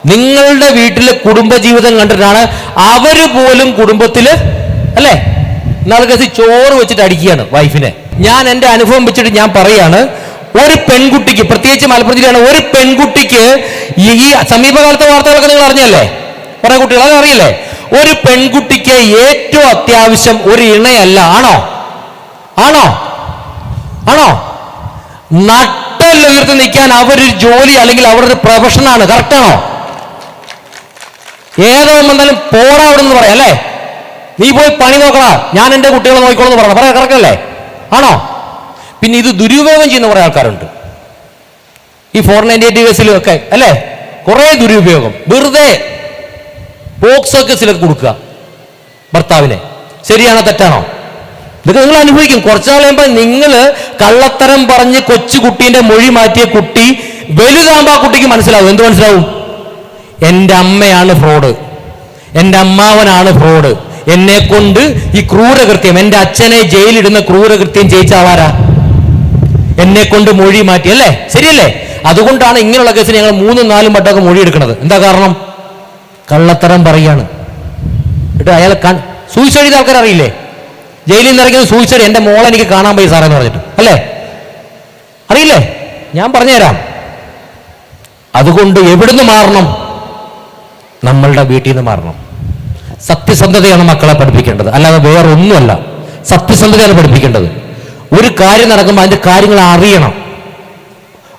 നിങ്ങളുടെ വീട്ടിലെ കുടുംബജീവിതം കണ്ടിട്ടാണ് അവർ പോലും കുടുംബത്തിൽ അല്ലേ? നാളെ ചോറ് വെച്ചിട്ട് അടിക്കുകയാണ് വൈഫിനെ. ഞാൻ എന്റെ അനുഭവം വെച്ചിട്ട് ഞാൻ പറയാണ് ഒരു പെൺകുട്ടിക്ക് പ്രത്യേകിച്ച് മലപ്പുറം ജില്ലയാണ് ഒരു പെൺകുട്ടിക്ക് ഈ സമീപകാലത്തെ വാർത്തകളൊക്കെ നിങ്ങൾ അറിഞ്ഞല്ലേ? കുറെ കുട്ടികൾ അത് അറിയില്ലേ? ഒരു പെൺകുട്ടിക്ക് ഏറ്റവും അത്യാവശ്യം ഒരു ഇണയല്ല ആണോ? ആണോ? ആണോ? നട്ടല്ലുയർത്തി നിൽക്കാൻ അവരൊരു ജോലി അല്ലെങ്കിൽ അവരുടെ പ്രൊഫഷനാണ് കറക്റ്റാണോ? ഏതോ വന്നാലും പോടാ അവിടെ നിന്ന് പറയാം അല്ലേ? നീ പോയി പണി നോക്കടാ. ഞാൻ എന്റെ കുട്ടികളെ നോക്കിക്കോളൂ എന്ന് പറയാം പറയാം കറക്റ്റ് അല്ലേ ആണോ? പിന്നെ ഇത് ദുരുപയോഗം ചെയ്യുന്ന കുറേ ആൾക്കാരുണ്ട്. ഈ ഫോർ നയന്റി എയ്റ്റ് കേസിലും ഒക്കെ അല്ലേ? കുറേ ദുരുപയോഗം. വെറുതെ ബോക്സ് കേസിലൊക്കെ കൊടുക്കുക ഭർത്താവിനെ. ശരിയാണോ തെറ്റാണോ? ഇതൊക്കെ നിങ്ങൾ അനുഭവിക്കും. കുറച്ചു നാൾ കഴിയുമ്പോൾ നിങ്ങൾ കള്ളത്തരം പറഞ്ഞ് കൊച്ചു കുട്ടീന്റെ മൊഴി മാറ്റിയ കുട്ടി വലുതാകുമ്പോൾ ആ കുട്ടിക്ക് മനസ്സിലാവും. എന്ത് മനസ്സിലാവും? എന്റെ അമ്മയാണ് ഫ്രോഡ് എന്റെ അമ്മാവനാണ് ഫ്രോഡ് എന്നെ കൊണ്ട് ഈ ക്രൂരകൃത്യം എന്റെ അച്ഛനെ ജയിലിടുന്ന ക്രൂരകൃത്യം ജയിച്ച ആളാരാ എന്നെ കൊണ്ട് മൊഴി മാറ്റി അല്ലേ? ശരിയല്ലേ? അതുകൊണ്ടാണ് ഇങ്ങനെയുള്ള കേസിന് ഞങ്ങൾ മൂന്നും നാലും വട്ടമൊക്കെ മൊഴി എടുക്കുന്നത് എന്താ കാരണം? കള്ളത്തരം പറയാണ്. എന്നിട്ട് അയാൾ സൂയിസൈഡ് ചെയ്ത ആൾക്കാർ അറിയില്ലേ ജയിലിൽ നിന്ന് ഇറങ്ങിയത് സൂയിസൈഡ് എന്റെ മോളെ എനിക്ക് കാണാൻ പോയി എന്ന് പറഞ്ഞിട്ട്. അല്ലേ? അറിയില്ലേ? ഞാൻ പറഞ്ഞുതരാം. അതുകൊണ്ട് എവിടുന്ന് മാറണം? നമ്മളുടെ വീട്ടിൽ നിന്ന് മാറണം. സത്യസന്ധതയാണ് മക്കളെ പഠിപ്പിക്കേണ്ടത്. അല്ലാതെ വേറെ ഒന്നുമല്ല സത്യസന്ധതയാണ് പഠിപ്പിക്കേണ്ടത്. ഒരു കാര്യം നടക്കുമ്പോൾ അതിന്റെ കാര്യങ്ങൾ അറിയണം.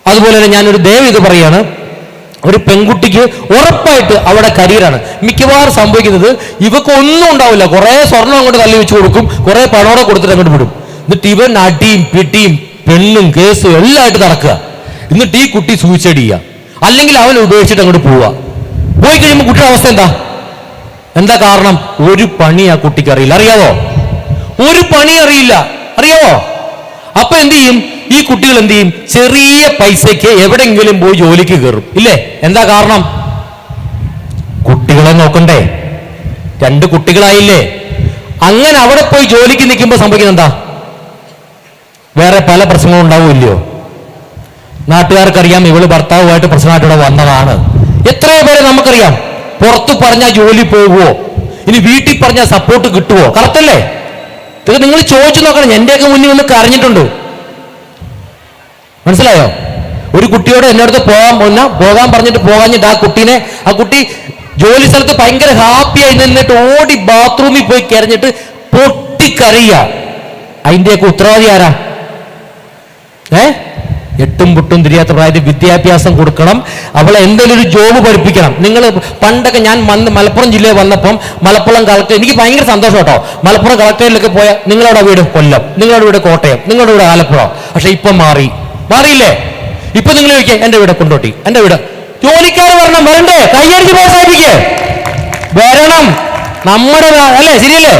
അതുപോലെ തന്നെ ഞാനൊരു ദയവ് ഇത് പറയാണ്. ഒരു പെൺകുട്ടിക്ക് ഉറപ്പായിട്ട് അവിടെ കരിയറാണ്. മിക്കവാറും സംഭവിക്കുന്നത് ഇവക്ക് ഒന്നും ഉണ്ടാവില്ല. കുറെ സ്വർണം അങ്ങോട്ട് തള്ളി വെച്ച് കൊടുക്കും കുറെ പണോടെ കൊടുത്തിട്ട് അങ്ങോട്ട് വിടും. എന്നിട്ട് ഇവൻ അടിയും പിടിയും പെണ്ണും കേസും എല്ലാം ആയിട്ട് നടക്കുക. എന്നിട്ട് ഈ കുട്ടി സൂയിസൈഡ് അല്ലെങ്കിൽ അവൻ ഉപേക്ഷിച്ചിട്ട് അങ്ങോട്ട് പോവുക. പോയി കഴിയുമ്പോൾ കുട്ടിയുടെ അവസ്ഥ എന്താ? എന്താ കാരണം? ഒരു പണി ആ കുട്ടിക്ക് അറിയില്ല. അറിയാവോ? ഒരു പണി അറിയില്ല. അറിയാവോ? അപ്പൊ എന്ത് ചെയ്യും? ഈ കുട്ടികൾ എന്ത് ചെയ്യും? ചെറിയ പൈസയ്ക്ക് എവിടെങ്കിലും പോയി ജോലിക്ക് കയറും ഇല്ലേ? എന്താ കാരണം? കുട്ടികളെ നോക്കണ്ടേ. രണ്ട് കുട്ടികളായില്ലേ? അങ്ങനെ അവിടെ പോയി ജോലിക്ക് നിൽക്കുമ്പോൾ സംഭവിക്കുന്നത് എന്താ? വേറെ പല പ്രശ്നങ്ങളും ഉണ്ടാവില്ലയോ നാട്ടുകാർക്കറിയാം ഇവൾ ഭർത്താവുമായിട്ട് പ്രശ്നമായിട്ട് ഇവിടെ വന്നതാണ്. എത്രയോ പേരെ നമുക്കറിയാം. പുറത്തു പറഞ്ഞാൽ ജോലി പോകുമോ ഇനി വീട്ടിൽ പറഞ്ഞാൽ സപ്പോർട്ട് കിട്ടുമോ കറക്റ്റല്ലേ ഇത് നിങ്ങൾ ചോദിച്ചു നോക്കണം. എന്റെയൊക്കെ മുന്നിൽ ഒന്ന് കരഞ്ഞിട്ടുണ്ട്. മനസ്സിലായോ? ഒരു കുട്ടിയോട് എന്റെ അടുത്ത് പോകാൻ പോന്ന പോകാൻ പറഞ്ഞിട്ട് പോകാഞ്ഞിട്ട് ആ കുട്ടീനെ ആ കുട്ടി ജോലി സ്ഥലത്ത് ഭയങ്കര ഹാപ്പിയായി നിന്നിട്ട് ഓടി ബാത്റൂമിൽ പോയി കരഞ്ഞിട്ട് പൊട്ടിക്കറിയ അതിന്റെയൊക്കെ ഉത്തരവാദി ആരാ? ഏ? എട്ടും പൊട്ടും തിരിയാത്ത പ്രായത്തിൽ വിദ്യാഭ്യാസം കൊടുക്കണം. അവളെ എന്തെങ്കിലും ഒരു ജോബ് പഠിപ്പിക്കണം. നിങ്ങൾ പണ്ടൊക്കെ ഞാൻ മലപ്പുറം ജില്ലയിൽ വന്നപ്പം മലപ്പുറം കളക്ടർ എനിക്ക് ഭയങ്കര സന്തോഷം കേട്ടോ. മലപ്പുറം കളക്ടറിലൊക്കെ പോയ നിങ്ങളുടെ വീട് കൊല്ലം നിങ്ങളുടെ വീട് കോട്ടയം നിങ്ങളുടെ വീട് ആലപ്പുഴ. പക്ഷെ ഇപ്പം മാറി. മാറിയില്ലേ? ഇപ്പൊ നിങ്ങൾ ചോദിക്കുക എന്റെ വീട് കൊണ്ടോട്ടി എന്റെ വീട്. ജോലിക്കാർ വരണം വരണ്ടേ? പോയ പ്രോത്സാഹിപ്പിക്കേ വരണം. നമ്മുടെ അല്ലേ? ശരിയല്ലേ?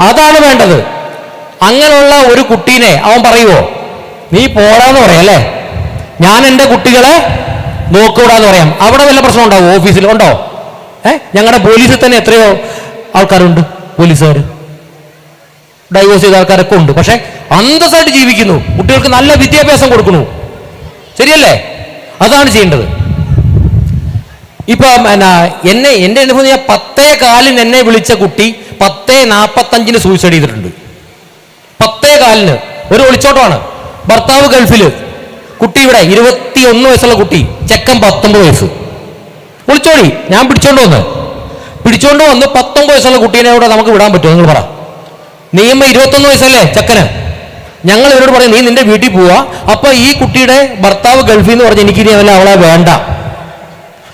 അതാണ് വേണ്ടത്. അങ്ങനെയുള്ള ഒരു കുട്ടീനെ അവൻ പറയുവോ? നീ പോടാന്ന് പറയാം അല്ലേ? ഞാൻ എന്റെ കുട്ടികളെ നോക്കൂടാന്ന് പറയാം. അവിടെ വല്ല പ്രശ്നം ഉണ്ടാവും? ഓഫീസിൽ ഉണ്ടോ? ഏ? ഞങ്ങളുടെ പോലീസിൽ തന്നെ എത്രയോ ആൾക്കാരുണ്ട് പോലീസുകാർ ഡൈവോഴ്സ് ചെയ്ത ആൾക്കാരൊക്കെ ഉണ്ട്. പക്ഷെ അന്തസ്സായിട്ട് ജീവിക്കുന്നു. കുട്ടികൾക്ക് നല്ല വിദ്യാഭ്യാസം കൊടുക്കുന്നു. ശരിയല്ലേ? അതാണ് ചെയ്യേണ്ടത്. ഇപ്പൊ എന്നാ എന്നെ എന്റെ അനുഭവം ഞാൻ പത്തേ കാലിന് എന്നെ വിളിച്ച കുട്ടി പത്തേ നാപ്പത്തഞ്ചിന് സൂയിസൈഡ് ചെയ്തിട്ടുണ്ട്. പത്തേ കാലിന്. ഒരു ഒളിച്ചോട്ടമാണ്. ഭർത്താവ് ഗൾഫിൽ കുട്ടി ഇവിടെ ഇരുപത്തി ഒന്ന് വയസ്സുള്ള കുട്ടി ചെക്കൻ പത്തൊമ്പത് വയസ്സ്. ഒളിച്ചോടി ഞാൻ പിടിച്ചോണ്ട് വന്ന്. പിടിച്ചോണ്ട് വന്ന് പത്തൊമ്പത് വയസ്സുള്ള കുട്ടീനെ ഇവിടെ നമുക്ക് വിടാൻ പറ്റുമോ? നിങ്ങൾ പറ. നിയമം ഇരുപത്തൊന്ന് വയസ്സല്ലേ ചെക്കന്? ഞങ്ങൾ ഇവരോട് പറയും നീ നിന്റെ വീട്ടിൽ പോവാ. അപ്പൊ ഈ കുട്ടിയുടെ ഭർത്താവ് ഗൾഫിൽ നിന്ന് പറഞ്ഞ് എനിക്ക് ഇനി അവനെ അവളെ വേണ്ട.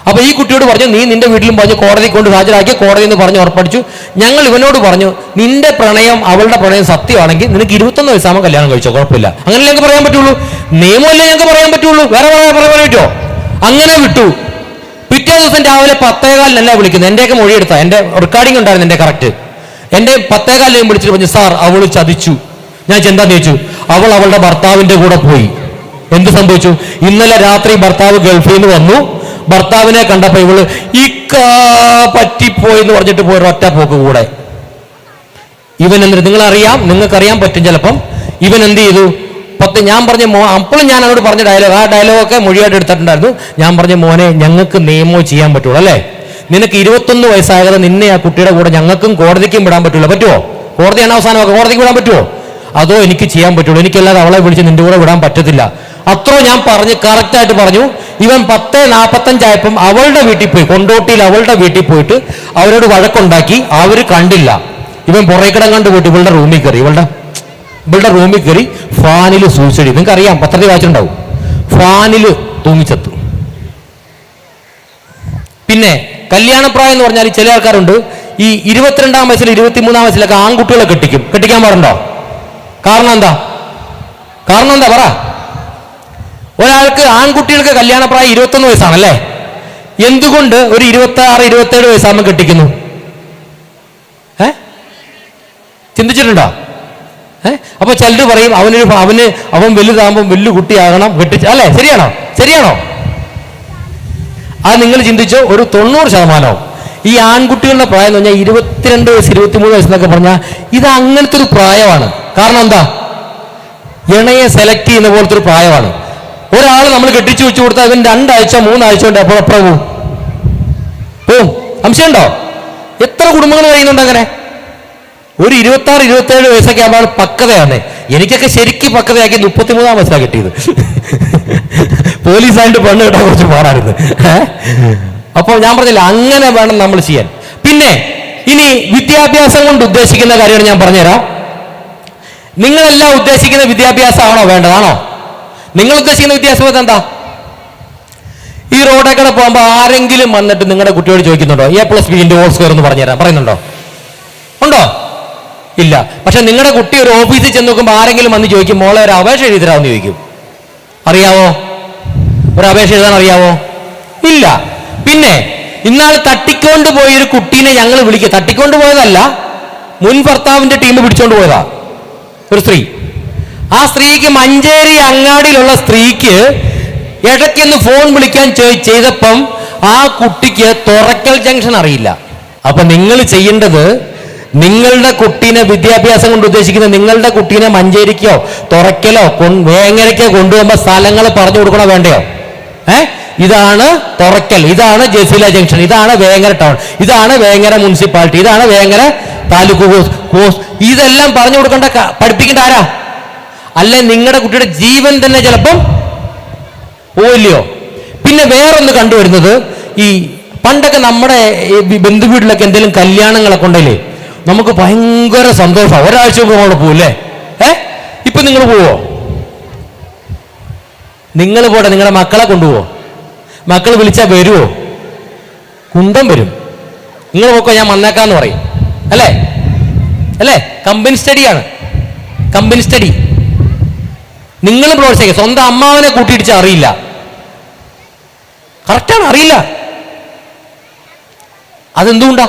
അപ്പൊ ഈ കുട്ടിയോട് പറഞ്ഞു നീ നിന്റെ വീട്ടിലും പറഞ്ഞു കോടതി കൊണ്ട് ഹാജരാക്കി കോടതി എന്ന് പറഞ്ഞ് ഉറപ്പടിച്ചു. ഞങ്ങൾ ഇവനോട് പറഞ്ഞു നിന്റെ പ്രണയം അവളുടെ പ്രണയം സത്യമാണെങ്കിൽ നിനക്ക് ഇരുപത്തൊന്ന് വയസ്സാകുമ്പോൾ കല്യാണം കഴിച്ചോ കുഴപ്പമില്ല. അങ്ങനെ ഞങ്ങൾക്ക് പറയാൻ പറ്റുള്ളൂ? നിയമമല്ലേ ഞങ്ങൾക്ക് പറയാൻ പറ്റുള്ളൂ? വേറെ പറയാൻ പറയാൻ പറ്റുമോ? അങ്ങനെ വിട്ടു. പിറ്റേ ദിവസം രാവിലെ പത്തേകാലിനല്ല വിളിക്കുന്നത്? എന്റെയൊക്കെ മൊഴിയെടുത്ത എന്റെ റെക്കോർഡിംഗ് ഉണ്ടായിരുന്നു എന്റെ കറക്റ്റ് എന്റെ പത്തേകാലിൽ വിളിച്ചിട്ട് പറഞ്ഞു സാർ അവൾ ചതിച്ചു. ഞാൻ ചെന്താ ചോദിച്ചു അവൾ അവളുടെ ഭർത്താവിന്റെ കൂടെ പോയി. എന്ത് സംഭവിച്ചു? ഇന്നലെ രാത്രി ഭർത്താവ് ഗൾഫിൽ നിന്ന് വന്നു. ഭർത്താവിനെ കണ്ടപ്പോ ഇവൾ ഇക്കാ പറ്റിപ്പോയി എന്ന് പറഞ്ഞിട്ട് പോയി ഒറ്റ പോക്ക് കൂടെ. ഇവൻ എന്നിട്ട് നിങ്ങളറിയാം നിങ്ങൾക്കറിയാൻ പറ്റും ചിലപ്പം. ഇവൻ എന്ത് ചെയ്തു? പത്ത് ഞാൻ പറഞ്ഞ മോ അപ്പോഴും ഞാൻ അവനോട് പറഞ്ഞ ഡയലോഗ് ആ ഡയലോഗൊക്കെ മൊഴിയായിട്ട് എടുത്തിട്ടുണ്ടായിരുന്നു. ഞാൻ പറഞ്ഞ മോനെ ഞങ്ങൾക്ക് നിയമോ ചെയ്യാൻ പറ്റുള്ളൂ അല്ലേ? നിനക്ക് ഇരുപത്തൊന്ന് വയസ്സാകാതെ നിന്നെ ആ കുട്ടിയുടെ കൂടെ ഞങ്ങൾക്കും കോടതിക്കും വിടാൻ പറ്റുള്ളൂ പറ്റുമോ കോടതിയാണ് അവസാനമൊക്കെ. കോടതിക്ക് വിടാൻ പറ്റുമോ അതോ എനിക്ക് ചെയ്യാൻ പറ്റുള്ളൂ. എനിക്കല്ലാതെ അവളെ വിളിച്ച് നിന്റെ കൂടെ വിടാൻ പറ്റത്തില്ല. അത്രോ ഞാൻ പറഞ്ഞ് കറക്റ്റായിട്ട് പറഞ്ഞു. ഇവൻ പത്ത് നാൽപ്പത്തഞ്ചായപ്പം അവളുടെ വീട്ടിൽ പോയി കൊണ്ടോട്ടിയിൽ അവളുടെ വീട്ടിൽ പോയിട്ട് അവരോട് വഴക്കുണ്ടാക്കി അവർ കണ്ടില്ല. ഇവൻ പുറേക്കിടം കണ്ട് പോയിട്ട് ഇവളുടെ റൂമിൽ കയറി. ഇവളുടെ ഇവളുടെ റൂമിൽ കയറി ഫാനിൽ സൂയിസൈഡ് നിങ്ങൾക്ക് അറിയാം പത്രത്തിൽ വായിച്ചിട്ടുണ്ടാവും. ഫാനിൽ തൂങ്ങിച്ചത്തു. പിന്നെ കല്യാണപ്രായം എന്ന് പറഞ്ഞാൽ ചില ആൾക്കാരുണ്ട് ഈ ഇരുപത്തിരണ്ടാം വയസ്സിൽ ഇരുപത്തിമൂന്നാം വയസ്സിലൊക്കെ ആൺകുട്ടികളെ കെട്ടിക്കും. കെട്ടിക്കാൻ പാടുണ്ടോ? കാരണം എന്താ? കാരണം എന്താ പറ? ഒരാൾക്ക് ആൺകുട്ടികൾക്ക് കല്യാണപ്രായം ഇരുപത്തൊന്ന് വയസ്സാണല്ലേ? എന്തുകൊണ്ട് ഒരു ഇരുപത്തി ആറ് ഇരുപത്തേഴ് വയസ്സാകുമ്പോൾ കെട്ടിക്കുന്നു? ഏ? ചിന്തിച്ചിട്ടുണ്ടോ? ഏ? അപ്പൊ ചിലർ പറയും അവനൊരു അവന് അവൻ വലുതാകുമ്പോൾ വലിയ കുട്ടിയാകണം കെട്ടിച്ച് അല്ലേ? ശരിയാണോ? ശരിയാണോ? അത് നിങ്ങൾ ചിന്തിച്ചോ ഒരു തൊണ്ണൂറ് ശതമാനവും. ഈ ആൺകുട്ടികളുടെ പ്രായം എന്ന് പറഞ്ഞാൽ ഇരുപത്തിരണ്ട് വയസ്സ് ഇരുപത്തിമൂന്ന് വയസ്സെന്നൊക്കെ പറഞ്ഞാൽ ഇത് അങ്ങനത്തെ ഒരു പ്രായമാണ്. കാരണം എന്താ? ഇണയെ സെലക്ട് ചെയ്യുന്ന പോലത്തെ ഒരു പ്രായമാണ്. ഒരാൾ നമ്മൾ കെട്ടിച്ചു വെച്ചു കൊടുത്താൽ ഇവൻ രണ്ടാഴ്ച മൂന്നാഴ്ച കൊണ്ട് അപ്പോൾ അപ്പുറം പോവും? പോവും. സംശയമുണ്ടോ? എത്ര കുടുംബങ്ങൾ കഴിയുന്നുണ്ട് അങ്ങനെ? ഒരു ഇരുപത്തി ആറ് ഇരുപത്തി ഏഴ് വയസ്സൊക്കെ ആകുമ്പോൾ പക്കതയാണ് എനിക്കൊക്കെ ശരിക്കും മുപ്പത്തി മുപ്പത്തിമൂന്നാം വയസ്സാണ് കിട്ടിയത്. പോലീസായിട്ട് പെണ്ണ് കിട്ടാൻ കുറച്ച് പാടായിരുന്നു. അപ്പോൾ ഞാൻ പറഞ്ഞില്ല അങ്ങനെ വേണം നമ്മൾ ചെയ്യാൻ. പിന്നെ ഇനി വിദ്യാഭ്യാസം കൊണ്ട് ഉദ്ദേശിക്കുന്ന കാര്യമാണ് ഞാൻ പറഞ്ഞുതരാം. നിങ്ങളെല്ലാം ഉദ്ദേശിക്കുന്ന വിദ്യാഭ്യാസമാണോ വേണ്ടതാണോ നിങ്ങൾ ഉദ്ദേശിക്കുന്ന വിദ്യാഭ്യാസം എന്താ ഈ റോഡേ കൂടെ പോകുമ്പോൾ ആരെങ്കിലും വന്നിട്ട് നിങ്ങളുടെ കുട്ടിയോട് ചോദിക്കുന്നുണ്ടോ? A plus B into whole square എന്ന് പറഞ്ഞുതരാം. പറയുന്നുണ്ടോ? ഉണ്ടോ? ഇല്ല. പക്ഷെ നിങ്ങളുടെ കുട്ടി ഒരു ഓഫീസിൽ ചെന്ന് നോക്കുമ്പോൾ ആരെങ്കിലും വന്ന് ചോദിക്കും മോളെ ഒരു അപേക്ഷ എഴുതി തരാമെന്ന് ചോദിക്കും. അറിയാവോ? ഒരു അപേക്ഷ എഴുതാൻ അറിയാവോ? ഇല്ല. പിന്നെ ഇന്നാൾ തട്ടിക്കൊണ്ട് പോയ ഒരു കുട്ടീനെ ഞങ്ങൾ വിളിക്കുക തട്ടിക്കൊണ്ട് പോയതല്ല മുൻ ഭർത്താവിന്റെ ടീം പിടിച്ചോണ്ട് പോയതാ. ഒരു സ്ത്രീ. ആ സ്ത്രീക്ക് മഞ്ചേരി അങ്ങാടിയിലുള്ള സ്ത്രീക്ക് ഇടയ്ക്കൊന്ന് ഫോൺ വിളിക്കാൻ ചെയ്തപ്പം ആ കുട്ടിക്ക് തുറക്കൽ ജംഗ്ഷൻ അറിയില്ല. അപ്പൊ നിങ്ങൾ ചെയ്യേണ്ടത് നിങ്ങളുടെ കുട്ടീനെ വിദ്യാഭ്യാസം കൊണ്ട് ഉദ്ദേശിക്കുന്ന നിങ്ങളുടെ കുട്ടീനെ മഞ്ചേരിക്കോ തുറക്കലോ വേങ്ങരയ്ക്കോ കൊണ്ടുപോകുമ്പോൾ സ്ഥലങ്ങൾ പറഞ്ഞു കൊടുക്കണോ വേണ്ടയോ? ഏ? ഇതാണ് തുറക്കൽ ഇതാണ് ജസീല ജംഗ്ഷൻ ഇതാണ് വേങ്ങര ടൗൺ ഇതാണ് വേങ്ങര മുനിസിപ്പാലിറ്റി ഇതാണ് വേങ്ങര താലൂക്ക് ഇതെല്ലാം പറഞ്ഞു കൊടുക്കേണ്ട പഠിപ്പിക്കേണ്ട ആരാ? അല്ലെ നിങ്ങളുടെ കുട്ടിയുടെ ജീവൻ തന്നെ ചിലപ്പം പോയില്ലയോ? പിന്നെ വേറൊന്ന് കണ്ടുവരുന്നത് ഈ പണ്ടൊക്കെ നമ്മുടെ ബന്ധു വീട്ടിലൊക്കെ എന്തെങ്കിലും കല്യാണങ്ങളൊക്കെ ഉണ്ടല്ലേ നമുക്ക് ഭയങ്കര സന്തോഷം. ഒരാഴ്ച മുമ്പ് നമ്മൾ പോവില്ലേ? ഏ? ഇപ്പൊ നിങ്ങൾ പോവോ? നിങ്ങൾ പോട്ടെ നിങ്ങളുടെ മക്കളെ കൊണ്ടുപോവോ? മക്കൾ വിളിച്ചാൽ വരുമോ കുന്തം വരും. നിങ്ങൾ പോക്കോ ഞാൻ വന്നേക്കാന്ന് പറയും. അല്ലേ? അല്ലേ? കമ്പനി സ്റ്റഡിയാണ്. Company study. നിങ്ങൾ പ്രോത്സാഹിക്കുക സ്വന്തം അമ്മാവനെ കൂട്ടിയിടിച്ച് അറിയില്ല. കറക്റ്റാണ് അറിയില്ല. അതെന്തുകൊണ്ടാ?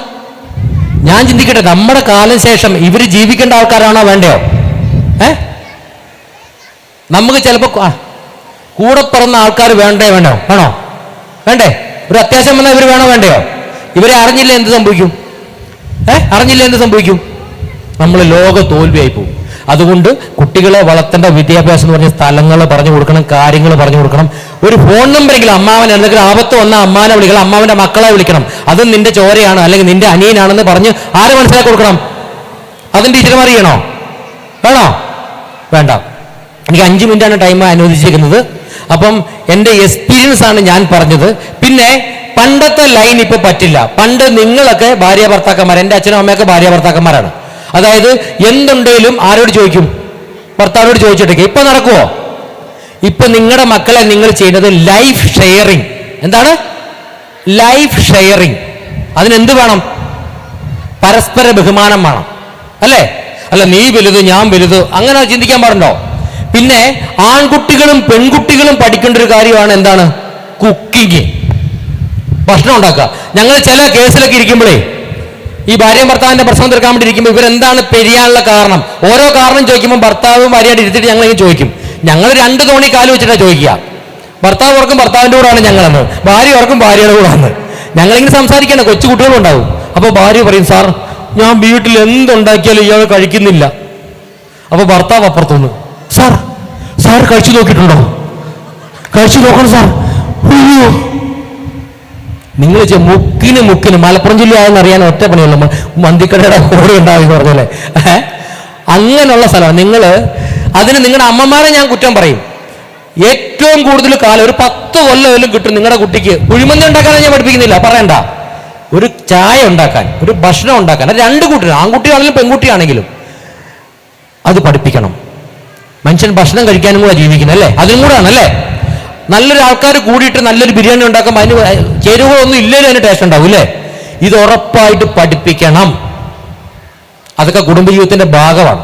ഞാൻ ചിന്തിക്കട്ടെ നമ്മുടെ കാലം ശേഷം ഇവർ ജീവിക്കേണ്ട ആൾക്കാരാണോ വേണ്ടയോ? ഏ? നമുക്ക് ചിലപ്പോൾ കൂടെ പിറന്ന ആൾക്കാർ വേണ്ടേ വേണോ വേണോ? വേണ്ടേ? ഒരു അത്യാവശ്യം വന്നാൽ ഇവർ വേണോ വേണ്ടയോ? ഇവരെ അറിഞ്ഞില്ല എന്ത് സംഭവിക്കും? ഏ? അറിഞ്ഞില്ല എന്ത് സംഭവിക്കും? നമ്മൾ ലോക തോൽവിയായി പോകും. അതുകൊണ്ട് കുട്ടികളെ വളർത്തേണ്ട വിദ്യാഭ്യാസം എന്ന് പറഞ്ഞ സ്ഥലങ്ങൾ പറഞ്ഞു കൊടുക്കണം കാര്യങ്ങൾ പറഞ്ഞു കൊടുക്കണം. ഒരു ഫോൺ നമ്പറെങ്കിലും അമ്മാവൻ എന്തെങ്കിലും ആപത്ത് വന്ന അമ്മാനെ വിളിക്കണം അമ്മാവന്റെ മക്കളെ വിളിക്കണം. അത് നിന്റെ ചോരയാണ് അല്ലെങ്കിൽ നിന്റെ അനിയനാണെന്ന് പറഞ്ഞ് ആരെ മനസ്സിലാക്കി കൊടുക്കണം? അതും ടീച്ചർമാർ ചെയ്യണോ? വേണോ? വേണ്ട. എനിക്ക് അഞ്ച് മിനിറ്റാണ് ടൈം അനുവദിച്ചിരിക്കുന്നത്. അപ്പം എന്റെ എക്സ്പീരിയൻസ് ആണ് ഞാൻ പറഞ്ഞത്. പിന്നെ പണ്ടത്തെ ലൈൻ ഇപ്പൊ പറ്റില്ല. പണ്ട് നിങ്ങളൊക്കെ ഭാര്യ ഭർത്താക്കന്മാർ എന്റെ അച്ഛനും അമ്മയൊക്കെ ഭാര്യ ഭർത്താക്കന്മാരാണ്. അതായത് എന്തുണ്ടെങ്കിലും ആരോട് ചോദിക്കും? ഭർത്താവിനോട് ചോദിച്ചിട്ടേക്ക്. ഇപ്പൊ നടക്കുവോ? ഇപ്പൊ നിങ്ങളുടെ മക്കളെ നിങ്ങൾ ചെയ്യുന്നത് ലൈഫ് ഷെയറിങ്. എന്താണ്? Life sharing. അതിനെന്ത് വേണം? പരസ്പര ബഹുമാനം വേണം. അല്ലേ? അല്ല നീ വലുത് ഞാൻ വലുത് അങ്ങനെ ചിന്തിക്കാൻ പാടുണ്ടോ? പിന്നെ ആൺകുട്ടികളും പെൺകുട്ടികളും പഠിക്കേണ്ട ഒരു കാര്യമാണ് എന്താണ്? കുക്കിംഗ്. ഭക്ഷണം ഉണ്ടാക്കുക. ഞങ്ങൾ ചില കേസിലൊക്കെ ഇരിക്കുമ്പോഴേ ഈ ഭാര്യയും ഭർത്താവിന്റെ പ്രശ്നം തീർക്കാൻ വേണ്ടി ഇരിക്കുമ്പോൾ ഇവരെന്താണ് പെരിയാനുള്ള കാരണം? ഓരോ കാരണം ചോദിക്കുമ്പോൾ ഭർത്താവും ഭാര്യയായിട്ട് ഇരുത്തിട്ട് ഞങ്ങൾ ചോദിക്കും? ഞങ്ങൾ രണ്ട് തോണി കാൽ വെച്ചിട്ടാണ് ചോദിക്കുക. ഭർത്താവ് ഓർക്കും ഭർത്താവിന്റെ കൂടെയാണ് ഞങ്ങളെന്ന്. ഭാര്യ ഓർക്കും ഭാര്യയുടെ കൂടെയാണ് ഞങ്ങളിങ്ങനെ സംസാരിക്കണം കൊച്ചു കുട്ടികളും ഉണ്ടാവും. അപ്പോൾ ഭാര്യ പറയും സാർ ഞാൻ വീട്ടിൽ എന്തുണ്ടാക്കിയാലും ഇയാൾ കഴിക്കുന്നില്ല. അപ്പോൾ ഭർത്താവ് അപ്പുറത്തുനിന്ന് സാർ സാർ കഴിച്ചു നോക്കിയിട്ടുണ്ടോ? കഴിച്ചു നോക്കണം സാർ. നിങ്ങൾ മുക്കിന് മുക്കിന് മലപ്പുറം ജില്ലയാണെന്ന് അറിയാൻ ഒറ്റ പണിയുള്ളൂ. മന്തിക്കടയുടെ ഓടി ഉണ്ടാവും എന്ന് പറഞ്ഞല്ലേ അങ്ങനെയുള്ള സ്ഥലമാണ്. നിങ്ങൾ അതിന് നിങ്ങളുടെ അമ്മമാരെ ഞാൻ കുറ്റം പറയും. ഏറ്റവും കൂടുതൽ കാലം ഒരു പത്ത് കൊല്ലമെങ്കിലും കിട്ടും നിങ്ങളുടെ കുട്ടിക്ക്. കുഴിമന്തി ഉണ്ടാക്കാൻ ഞാൻ പഠിപ്പിക്കുന്നില്ല. പറയണ്ട. ഒരു ചായ ഉണ്ടാക്കാൻ ഒരു ഭക്ഷണം ഉണ്ടാക്കാൻ. രണ്ട് കുട്ടികൾ ആൺകുട്ടിയാണെങ്കിലും പെൺകുട്ടിയാണെങ്കിലും അത് പഠിപ്പിക്കണം. മനുഷ്യൻ ഭക്ഷണം കഴിക്കാനും കൂടെ ജീവിക്കുന്നത് അല്ലേ? അതിനും കൂടെ ആണല്ലേ? നല്ലൊരു ആൾക്കാർ കൂടിയിട്ട് നല്ലൊരു ബിരിയാണി ഉണ്ടാക്കുമ്പോൾ അതിന് ചേരുവകളൊന്നും ഇല്ലേലും അതിന് ടേസ്റ്റ് ഉണ്ടാവും അല്ലേ ഇത് ഉറപ്പായിട്ട് പഠിപ്പിക്കണം. അതൊക്കെ കുടുംബജീവിതത്തിന്റെ ഭാഗമാണ്.